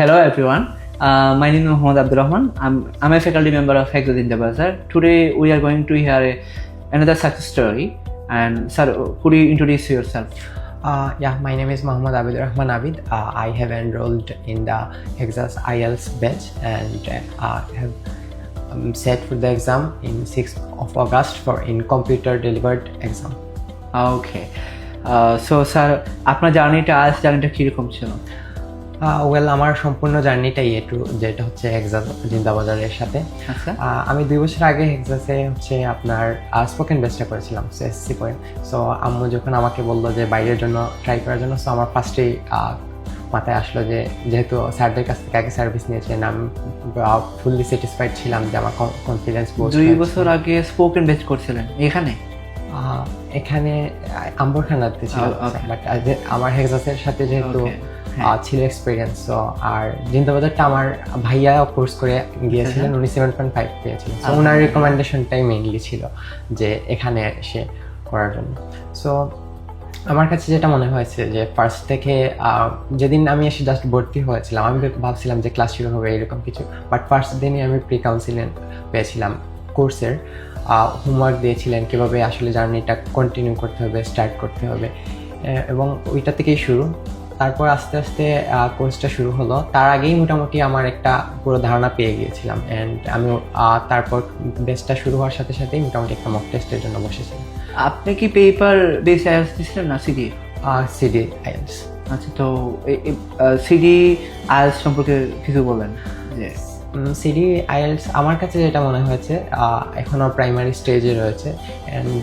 Hello everyone. Uh, my name is Mohammad Abdul Rahman. I'm, I'm a faculty member of Hexadin Bazar. Today we are going to hear a, another success story. And sir, could you introduce yourself? Uh, yeah, my name is Muhammad Abid Rahman Abid. Uh, I have enrolled in the Hexas IELTS batch and uh, have um, set for the exam in 6th of August for in computer delivered exam. Okay so sir আপনার জার্নিটা আজ জার্নিটা কীরকম ছিল well আমার সম্পূর্ণ জার্নিটাই এটু যেটা হচ্ছে হেক্সাস জিন্দাবাজারের সাথে। আচ্ছা। আমি দুই বছর আগে হেক্সাসে হচ্ছে আপনার স্পোকেন বেসটা করেছিলাম এসএসসি করে সো আম্মু যখন আমাকে বলল যে বাইরের জন্য ট্রাই করার জন্য সো আমার ফার্স্টেই মাথায় আসলো যে যেহেতু স্যারদের কাছ থেকে আগে সার্ভিস নিয়েছিলেন আমি ফুললি স্যাটিসফাইড ছিলাম যে আমার কনফিডেন্স দুই বছর আগে স্পোকেন বেচ করছিলেন এখানে? এখানে আম্বরখানাতে ছিল বাট আমার হেক্সাসের সাথে যেহেতু ছিল এক্সপিরিয়েন্স তো আর জিন্দাবাজারটা আমার ভাইয়া কোর্স করে গিয়েছিলেন উনি সেভেন পয়েন্ট ফাইভ পেয়েছিলেন। সো ওনার রেকমেন্ডেশনটাই মেইনলি ছিল যে এখানে এসে করার জন্য। সো আমার কাছে যেটা মনে হয়েছে যে ফার্স্ট থেকে যেদিন আমি এসে জাস্ট ভর্তি হয়েছিলাম আমি ভাবছিলাম যে ক্লাস শুরু হবে এরকম কিছু। বাট ফার্স্ট দিনই আমি প্রি কাউন্সিলিং পেয়েছিলাম কোর্সের হোমওয়ার্ক দিয়েছিলেন কীভাবে আসলে জার্নিটা কন্টিনিউ করতে হবে স্টার্ট করতে হবে। এবং ওইটা থেকেই শুরু। তারপর আস্তে আস্তে কোর্সটা শুরু হলো। তার আগেই মোটামুটি আমার একটা পুরো ধারণা পেয়ে গিয়েছিলাম। অ্যান্ড আমি তারপর বেসটা শুরু হওয়ার সাথে সাথেই মোটামুটি একটা মক টেস্টের জন্য বসেছিলাম। আপনি কি পেপার বেস আয়াস দিয়েছিলেন না সিডি সিডি আইএলস আচ্ছা তো সিডি আইএলস সম্পর্কে কিছু বলেন যে সিডি আইএলস আমার কাছে যেটা মনে হয়েছে আহ, এখনও প্রাইমারি স্টেজে রয়েছে। অ্যান্ড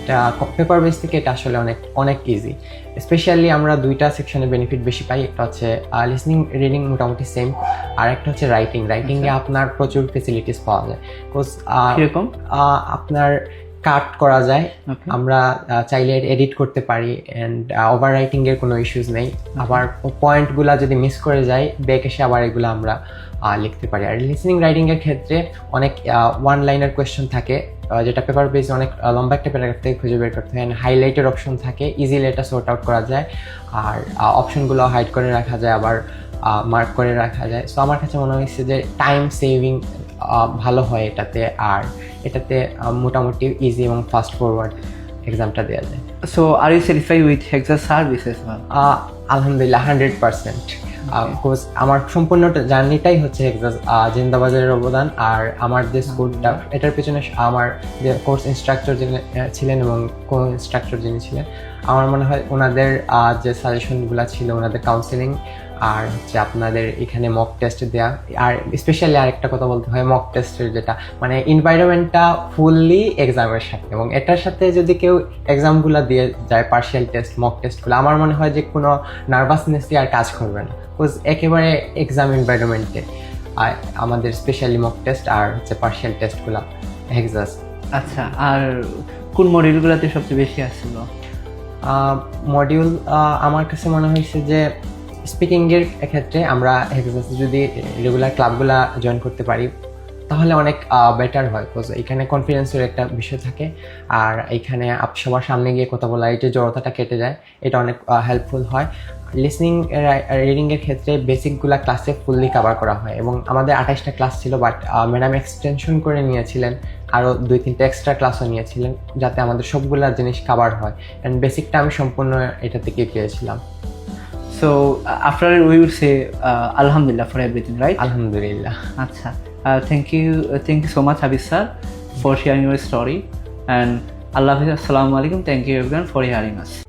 পেপার বেস থেকে এটা আসলে অনেক অনেক ইজি স্পেশালি আমরা দুইটা সেকশনে বেনিফিট বেশি পাই একটা হচ্ছে লিসনিং রিডিং মোটামুটি সেম আর একটা হচ্ছে রাইটিং রাইটিংয়ে আপনার প্রচুর ফেসিলিটিস পাওয়া যায়। বিকজ কীরকম? আপনার কাট করা যায় আমরা চাইলে এডিট করতে পারি অ্যান্ড ওভার রাইটিংয়ের কোনো ইস্যুস নেই। আবার পয়েন্টগুলো যদি মিস করে যায় ব্যাক এসে আবার এগুলো আমরা লিখতে পারি। আর লিসনিং রাইটিং এর ক্ষেত্রে অনেক ওয়ান লাইনের কোয়েশ্চেন থাকে যেটা পেপার বেস অনেক লম্বা একটা প্যারাগ্রাফ থেকে খুঁজে বের করতে হয়। হাইলাইটের অপশন থাকে ইজিলি এটা সর্ট আউট করা যায়। আর অপশনগুলো হাইড করে রাখা যায় আবার মার্ক করে রাখা যায়। সো আমার কাছে মনে হয়েছে যে টাইম সেভিং ভালো হয় এটাতে। আর এটাতে মোটামুটি ইজি এবং ফাস্ট ফরওয়ার্ড এক্সামটা দেওয়া যায়। So are you satisfy with Hexa's services আলহামদুলিল্লাহ হান্ড্রেড পার্সেন্ট কোর্স আমার সম্পূর্ণ জার্নিটাই হচ্ছে জিন্দাবাজারের অবদান আর আমার যে স্কুলটা এটার পেছনে আমার যে কোর্স ইনস্ট্রাক্টর যিনি ছিলেন এবং কো ইনস্ট্রাক্টর যিনি ছিলেন আমার মনে হয় ওনাদের যে সাজেশনগুলো ছিল, ওনাদের কাউন্সিলিং আর হচ্ছে আপনাদের এখানে মক টেস্ট দেওয়া আর স্পেশালি আরেকটা কথা বলতে হয় মক টেস্টের যেটা মানে এনভায়রনমেন্টটা ফুললি এক্সামের সাথে। এবং এটার সাথে যদি কেউ এক্সামগুলো দিয়ে যায় পার্শিয়াল টেস্ট মক টেস্টগুলো আমার মনে হয় যে কোনো নার্ভাসনেস নার্ভাসনেসই আর কাজ করবে না। বিকজ একেবারে এক্সাম এনভায়রনমেন্টে আমাদের স্পেশালি মক টেস্ট আর হচ্ছে পার্শিয়াল টেস্টগুলো এক্সাস আচ্ছা আর কোন মডিউলগুলোতে সবচেয়ে বেশি আসছিল মডিউল আমার কাছে মনে হয়েছে যে স্পিকিংয়ের ক্ষেত্রে আমরা হেক্সাসে যদি রেগুলার ক্লাবগুলা জয়েন করতে পারি, তাহলে অনেক বেটার হয় বিকজ এখানে কনফিডেন্সের একটা বিষয় থাকে। আর এখানে সবার সামনে গিয়ে কথা বলা, এই যে জড়তাটা কেটে যায়, এটা অনেক হেল্পফুল হয়। লিসনিং রিডিংয়ের ক্ষেত্রে বেসিকগুলা ক্লাসে ফুললি কাভার করা হয়। এবং আমাদের আঠাশটা ক্লাস ছিল বাট ম্যাডাম এক্সটেনশন করে নিয়েছিলেন। আরও দুই তিনটা এক্সট্রা ক্লাসও নিয়েছিলেন যাতে আমাদের সবগুলা জিনিস কাভার হয়। অ্যান্ড বেসিকটা আমি সম্পূর্ণ এটা থেকে পেয়েছিলাম। So after we would say আলহামদুলিল্লাহ ফর এভরিথিং রাইট আলহামদুলিল্লাহ আচ্ছা thank you thank you so much Habiz sir for sharing your story and আল্লাহ হাফিজ আসসালামু আলাইকুম thank you everyone for hearing us